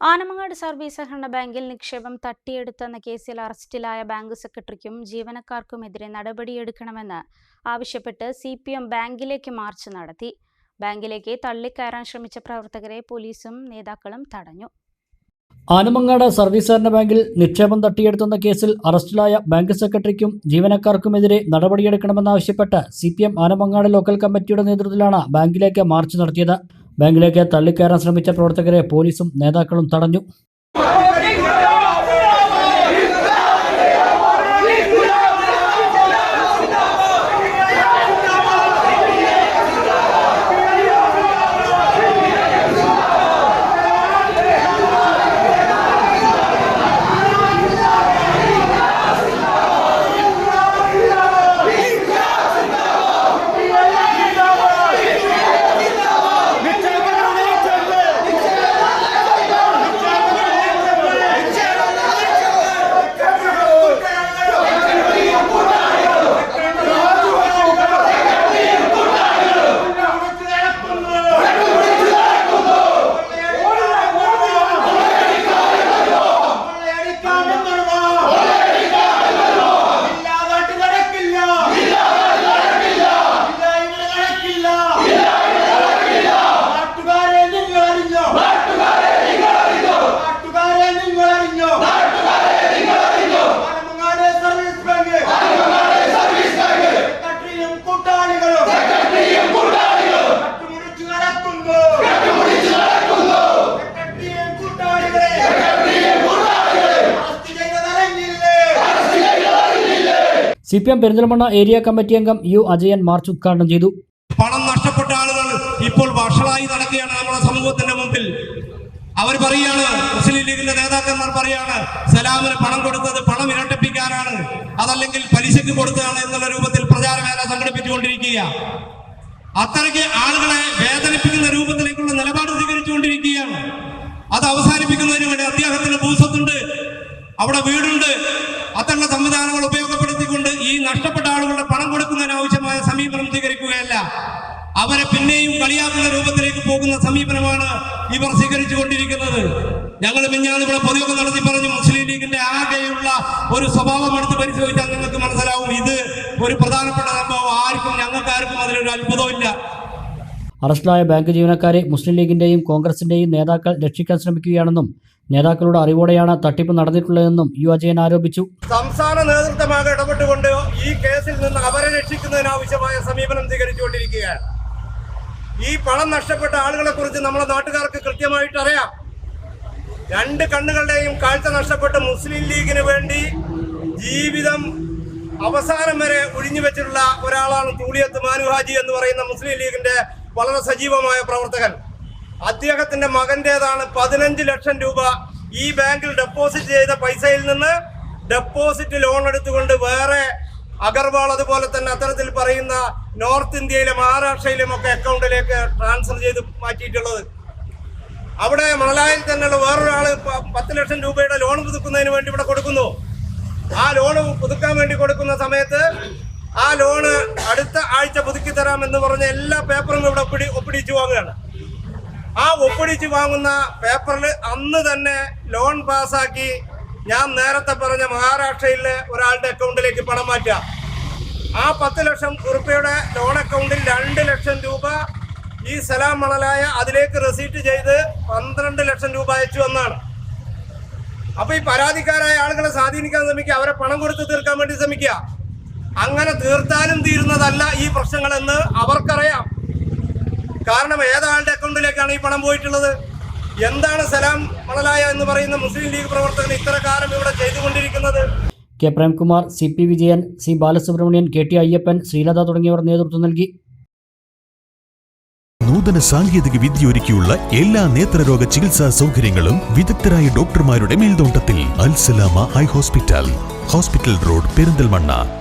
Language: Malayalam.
ആനമങ്ങാട് സർവീസ് സഹകരണ ബാങ്കിൽ നിക്ഷേപം തട്ടിയെടുത്തെന്ന കേസിൽ അറസ്റ്റിലായ ബാങ്ക് സെക്രട്ടറിക്കും ജീവനക്കാർക്കുമെതിരെ നടപടിയെടുക്കണമെന്ന് ആവശ്യപ്പെട്ട് സി പി എം ബാങ്കിലേക്ക് മാർച്ച് നടത്തി. ബാങ്കിലേക്ക് തള്ളിക്കയറാൻ ശ്രമിച്ച പ്രവർത്തകരെ പോലീസും നേതാക്കളും തടഞ്ഞു. ആനമങ്ങാട് സർവീസ് സഹകരണ ബാങ്കിൽ നിക്ഷേപം തട്ടിയെടുത്തുന്ന കേസിൽ അറസ്റ്റിലായ ബാങ്ക് സെക്രട്ടറിക്കും ജീവനക്കാർക്കുമെതിരെ നടപടിയെടുക്കണമെന്നാവശ്യപ്പെട്ട് C P M Anamangad local committee നേതൃത്വത്തിലാണ് ബാങ്കിലേക്ക് മാർച്ച് നടത്തിയത്. ബാങ്കിലേക്ക് തള്ളിക്കയറാൻ ശ്രമിച്ച പ്രവർത്തകരെ പോലീസും നേതാക്കളും തടഞ്ഞു. C P M Perinthalmanna area committee അംഗം യു അജയൻ മാർച്ച് ഉദ്ഘാടനം ചെയ്തു. പണം നഷ്ടപ്പെട്ട ആളുകൾ ഇപ്പോൾ വഷളായി നടക്കുകയാണ് നമ്മുടെ സമൂഹത്തിന്റെ മുമ്പിൽ. അവർ പറയാണ് മുസ്ലിം ലീഗിന്റെ നേതാക്കന്മാർ പറയാണ് സലാമിന് പണം കൊടുത്തത് പണം ഇരട്ടിപ്പിക്കാനാണ് അതല്ലെങ്കിൽ പലിശക്ക് കൊടുത്തതാണ് എന്നുള്ള രൂപത്തിൽ പ്രചാരവേല സംഘടിപ്പിച്ചുകൊണ്ടിരിക്കുക അത്രയ്ക്ക് ആളുകളെ വേദനിപ്പിക്കുന്ന രൂപത്തിലേക്കുള്ള നിലപാട് സ്വീകരിച്ചുകൊണ്ടിരിക്കുകയാണ്. അത് അവസാനിപ്പിക്കുന്നതിന് വേണ്ടി അദ്ദേഹത്തിന് ഭൂസ്വത്തുണ്ട് അവിടെ വീടുണ്ട് നഷ്ടപ്പെട്ട ആളുകളുടെ പണം കൊടുക്കുന്നതിന് ആവശ്യമായ സമീപനം സ്വീകരിക്കുകയല്ല. അവരെ പിന്നെയും കളിയാക്കുന്ന രൂപത്തിലേക്ക് പോകുന്ന സമീപനമാണ് ഇവർ സ്വീകരിച്ചു കൊണ്ടിരിക്കുന്നത് ഞങ്ങൾ മിഞ്ഞാന്ന് ഇവിടെ പൊതുവൊക്കെ നടത്തി പറഞ്ഞു മുസ്ലിം ലീഗിന്റെ ആകെയുള്ള ഒരു സ്വഭാവം എടുത്ത് പരിശോധിച്ചാൽ നിങ്ങൾക്ക് മനസ്സിലാവും ഇത് ഒരു പ്രധാനപ്പെട്ട സംഭവം. ആർക്കും ഞങ്ങൾക്ക് ആർക്കും അതിലൊരു അത്ഭുതമില്ല അറസ്റ്റിലായ ബാങ്ക് ജീവനക്കാരെ മുസ്ലിം ലീഗിന്റെയും കോൺഗ്രസിന്റെയും നേതാക്കൾ രക്ഷിക്കാൻ ശ്രമിക്കുകയാണെന്നും നേതാക്കളുടെ അറിവോടെയാണ് തട്ടിപ്പ് നടന്നിട്ടുള്ളതെന്നും യു അജയൻ ആരോപിച്ചു. സംസ്ഥാന നേതൃത്വമാകെ ഇടപെട്ടുകൊണ്ട് ഈ കേസിൽ നിന്ന് അവരെ രക്ഷിക്കുന്നതിനാവശ്യമായ സമീപനം സ്വീകരിച്ചുകൊണ്ടിരിക്കുകയാണ്. ഈ പണം നഷ്ടപ്പെട്ട ആളുകളെ കുറിച്ച് നമ്മുടെ നാട്ടുകാർക്ക് കൃത്യമായിട്ട് അറിയാം. രണ്ട് കണ്ണുകളുടെയും കാഴ്ച നഷ്ടപ്പെട്ട് മുസ്ലിം ലീഗിന് വേണ്ടി ജീവിതം അവസാനം വരെ ഒഴിഞ്ഞു വെച്ചിട്ടുള്ള ഒരാളാണ് തൂളിയത്ത് മാനുഹാജി എന്ന് പറയുന്ന മുസ്ലിം ലീഗിന്റെ വളരെ സജീവമായ പ്രവർത്തകൻ. അദ്ദേഹത്തിന്റെ മകന്റേതാണ് പതിനഞ്ച് ലക്ഷം രൂപ ഈ ബാങ്കിൽ ഡെപ്പോസിറ്റ് ചെയ്ത പൈസയിൽ നിന്ന് ഡെപ്പോസിറ്റ് ലോൺ എടുത്തുകൊണ്ട് വേറെ അഗർവാൾ അതുപോലെ തന്നെ അത്തരത്തിൽ പറയുന്ന നോർത്ത് ഇന്ത്യയിലെ മഹാരാഷ്ട്രയിലും ഒക്കെ അക്കൗണ്ടിലേക്ക് ട്രാൻസ്ഫർ ചെയ്ത് മാറ്റിയിട്ടുള്ളത്. അവിടെ മണലായിൽ തന്നെയുള്ള വേറൊരാൾ പ- പത്ത് ലക്ഷം രൂപയുടെ ലോൺ പുതുക്കുന്നതിന് വേണ്ടി ഇവിടെ കൊടുക്കുന്നു. ആ ലോൺ പുതുക്കാൻ വേണ്ടി കൊടുക്കുന്ന സമയത്ത് ആ ലോണ് തരാം എന്ന് പറഞ്ഞ എല്ലാ പേപ്പറും ഇവിടെ ഒപ്പിടി ഒപ്പിടിച്ചു വാങ്ങുകയാണ്. ആ ഒപ്പിടിച്ച് വാങ്ങുന്ന പേപ്പറിൽ അന്ന് തന്നെ ലോൺ പാസ്സാക്കി ഞാൻ നേരത്തെ പറഞ്ഞ മഹാരാഷ്ട്രയിലെ ഒരാളുടെ അക്കൗണ്ടിലേക്ക് പണം മാറ്റുക. ആ പത്ത് ലക്ഷം ഉറുപ്പയുടെ ലോൺ അക്കൗണ്ടിൽ രണ്ട് ലക്ഷം രൂപ ഈ സലാം മണലായ അതിലേക്ക് റെസീറ്റ് ചെയ്ത് പന്ത്രണ്ട് ലക്ഷം രൂപ അയച്ചു എന്നാണ്. അപ്പൊ ഈ പരാതിക്കാരായ ആളുകളെ സ്വാധീനിക്കാൻ ശ്രമിക്കുക അവരെ പണം കൊടുത്ത് തീർക്കാൻ വേണ്ടി ശ്രമിക്കുക. അങ്ങനെ തീർത്താലും തീരുന്നതല്ല ഈ പ്രശ്നങ്ങളെന്ന് അവർക്കറിയാം. കാരണം ഏതാളുടെ അക്കൗണ്ടിലേക്കാണ് ഈ പണം പോയിട്ടുള്ളത്? എന്താണ് സലാം മണലായ എന്ന് പറയുന്ന മുസ്ലിം ലീഗ് പ്രവർത്തകൻ ഇത്ര കാലം ഇവിടെ ചെയ്തുകൊണ്ടിരിക്കുന്നത്? K. Premkumar C. P. Vijayan C. Balasubramanian K. T. Ayyappan Sreelatha തുടങ്ങിയവർ നേതൃത്വം നൽകി. നൂതന സാങ്കേതിക വിദ്യ ഒരുക്കിയുള്ള എല്ലാ നേത്രരോഗ ചികിത്സാ സൗകര്യങ്ങളും വിദഗ്ധരായ ഡോക്ടർമാരുടെ മേൽനോട്ടത്തിൽ. Alsalama eye hospital. Hospital road Perinthalmanna.